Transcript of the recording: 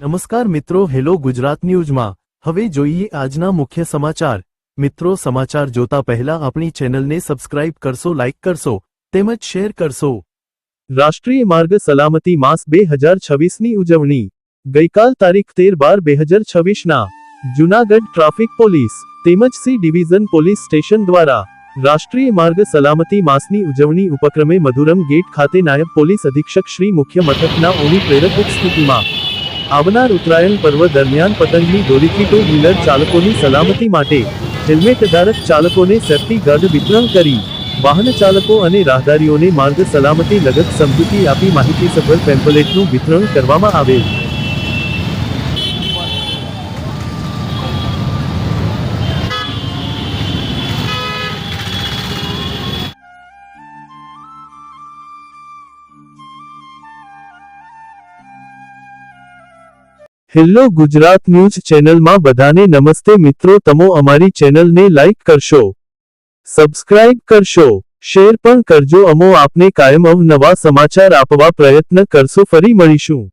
નમસ્કાર મિત્રો, હેલો ગુજરાત ન્યૂઝમાં. હવે જોઈએ આજના મુખ્ય સમાચાર. મિત્રો, સમાચાર જોતા પહેલા આપણી ચેનલને સબસ્ક્રાઇબ કરશો, લાઇક કરશો, તેમજ શેર કરશો. રાષ્ટ્રીય માર્ગ સલામતી માસ બે હજાર છવ્વીસની ઉજવણી. ગઈકાલ તારીખ તેર બાર બે હજાર છવ્વીસના. જૂનાગઢ ટ્રાફિક પોલીસ, તેમજ સી ડિવિઝન પોલીસ સ્ટેશન દ્વારા રાષ્ટ્રીય માર્ગ સલામતી માસની ઉજવણી ઉપક્રમે મધુરમ ગેટ ખાતે નાયબ પોલીસ અધિક્ષક શ્રી મુખ્ય મથકના ઓની પ્રેરક ઉપસ્થિતિમાં આવનાર ઉત્તરાયણ પર્વ દરમિયાન પતંગની દોરીથી ટુ વ્હીલર ચાલકોની સલામતી માટે હેલ્મેટ ધારક ચાલકોને સેફ્ટી ગાર્ડ વિતરણ કરી વાહન ચાલકો અને રાહદારીઓને માર્ગ સલામતી લગત સમજૂતી આપી માહિતીસભર પેમ્પલેટનું વિતરણ કરવામાં આવેલ. હેલો ગુજરાત ન્યૂઝ ચેનલમાં બધાને નમસ્તે મિત્રો, તમો અમારી ચેનલને લાઇક કરશો, સબસ્ક્રાઇબ કરશો, શેર પણ કરજો. અમો આપને કાયમ અવનવા સમાચાર આપવા પ્રયત્ન કરશો. ફરી મળીશું.